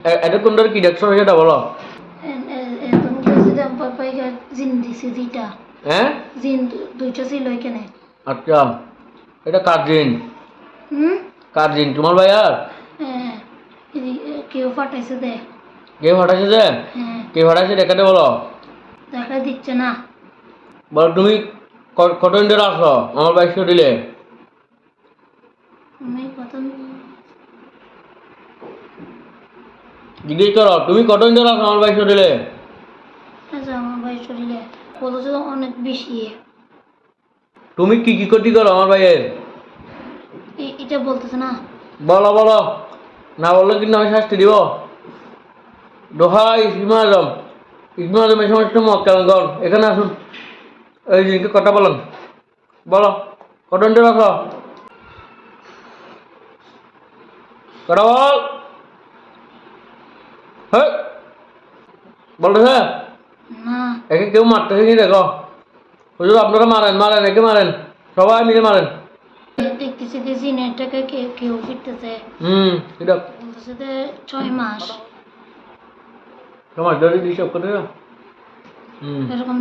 এ- এতক্ষণ ধরে কি দেখছ সেটা বলো? পাপাইকে জিন দিছে দুইটা হ্যাঁ জিন দুইটা ছিল এখানে আচ্ছা। এটা কার জিন? হুম? কার জিন? তোমার ভাই আর কেউ পাঠাইছে দে। কে ফাটাইছে হ্যাঁ কে ফাটাইছে দেখাতে বলো। দেখা দিচ্ছে না। বলো তুমি ক- কতদিন ধরে আসো আমার বাইক দিলে। আমি প্রথম জিজ্ঞেস করো তুমি কতদিন ধরে আসো আমার বাইক দিলে আচ্ছা আমার ভাই শরীরে বলছে অনেক বেশি। তুমি কি কি ক্ষতি করো আমার ভাইয়ের? এটা বলতেছে না। বলো বলো। না বললে কিন্তু আমি শাস্তি দিব। দোহাই ইসমা আজম। ইসমা আজম এই সমস্ত মক্কালগণ এখানে আসুন। এই জিনিসকে কথা বলেন। বলো ধরে আসো কথা বল। হ্যাঁ? বলতেছে? না। একে কেউ মারতেছে কি দেখো? হুজুর আপনারা মারেন মারেন একে মারেন। সবাই মিলে মারেন। দেখতেছি যে জিনেরটাকে কেউ কেউ ফিরতেছে। হুম এটা বলতেছে যে ছয় মাস। তোমার যদি দিশব করে হুম। এরকম